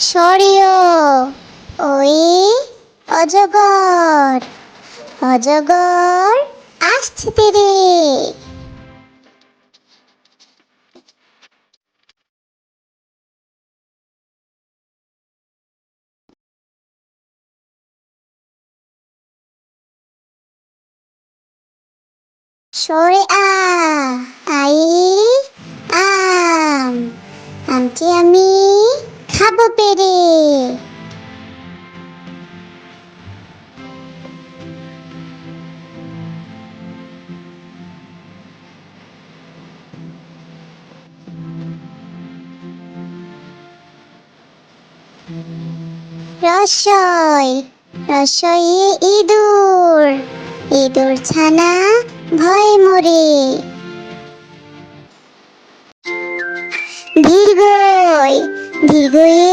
সরিয় ওই অজগর অজগর আসছে তেরে। সরে আই আম আমি পেরে। রসই রসই ইঁদুর ইঁদুর ছানা ভয় মরে। দীর্ঘয়ে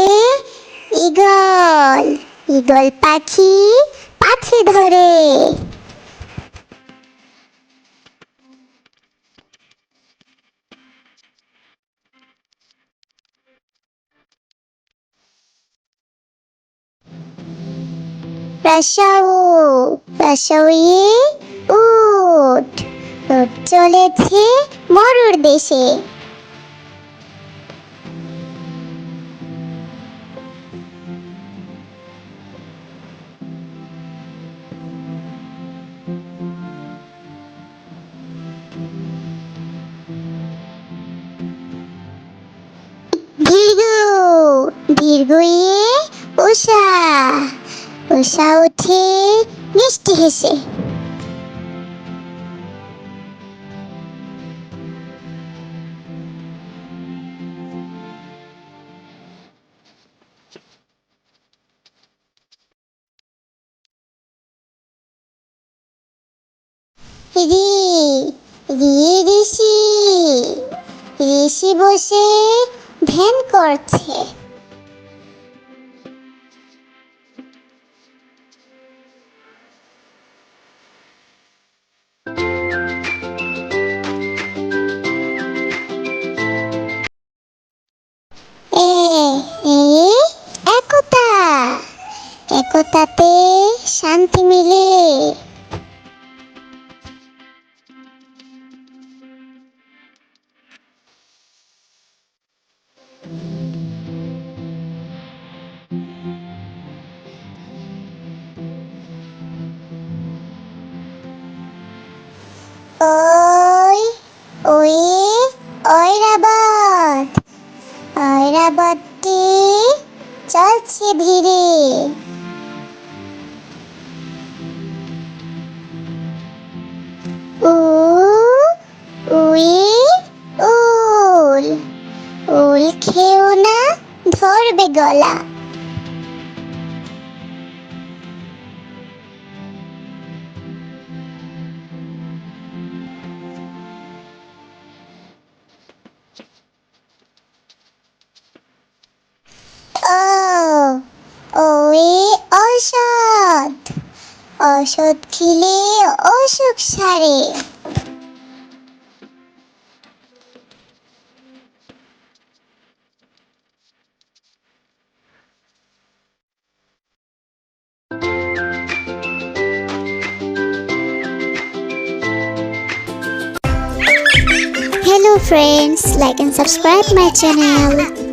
ইগল ইগল পাখি পাখি ধরে। রসাউ রসাউয়ে উট উট চলেছে মরুর দেশে। দীর্ঘয়ে উষা উষা উঠে মিষ্টি হেসে। রি রি ঋষি ঋষি বসে ধ্যান করছে। ঐরাবত ঐরাবতটি চলছে ধীরে। উ উই উল উল খেও না ধরবে গলা। ঔষধ খেলে অসুখ সারে Hello friends, like and subscribe my channel.